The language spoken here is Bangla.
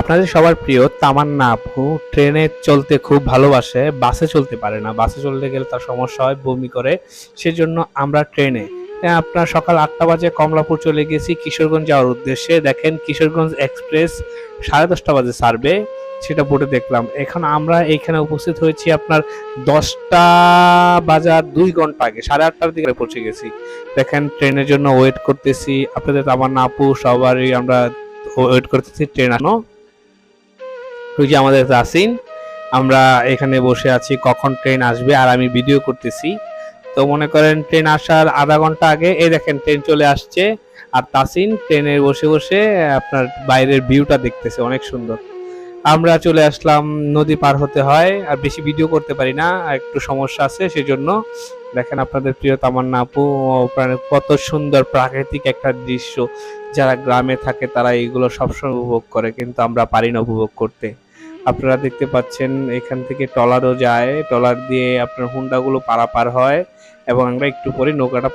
আপনাদের সবার প্রিয় তামান্না আপু ট্রেনে চলতে খুব ভালোবাসে, বাসে চলতে পারে না। বাসে চলতে গেলে তার সমস্যা হয়, বমি করে। সেজন্য আমরা ট্রেনে। আপনার সকাল আটটা বাজে কমলাপুর চলে গেছি কিশোরগঞ্জ যাওয়ার উদ্দেশ্যে। দেখেন কিশোরগঞ্জ এক্সপ্রেস সাড়ে দশটা বাজে ছাড়বে সেটা বোর্ডে দেখলাম। এখন আমরা এখানে উপস্থিত হয়েছি আপনার দশটা বাজার দুই ঘণ্টা আগে, সাড়ে আটটার দিকে পৌঁছে গেছি। দেখেন ট্রেনের জন্য ওয়েট করতেছি। আপনাদের তামান্না আপু সবারই আমরা ওয়েট করতেছি ট্রেন আনো ওই যে আমাদের তাসিন আমরা এখানে বসে আছি, কখন ট্রেন আসবে আর আমি ভিডিও করতেছি। তো মনে করেন ট্রেন আসার আধা ঘণ্টা আগে, এই দেখেন ট্রেন চলে আসছে। আর তাসিন ট্রেনে বসে বসে আপনার বাইরের ভিউটা দেখতেছে, অনেক সুন্দর। আমরা চলে আসলাম, নদী পার হতে হয়, আর বেশি ভিডিও করতে পারি না একটু সমস্যা আছে, সেজন্য দেখেন আপনাদের প্রিয় তামান্না আপু কত সুন্দর প্রাকৃতিক একটা দৃশ্য। যারা গ্রামে থাকে তারা এইগুলো সবসময় উপভোগ করে, কিন্তু আমরা পারি না উপভোগ করতে। আপনারা দেখতে পাচ্ছেন, এখান থেকে ট্রলারও যায়, ট্রলার দিয়ে আপনার হুন্ডাগুলো পারাপার হয়, এবং আমরা একটু পরে নৌকাটা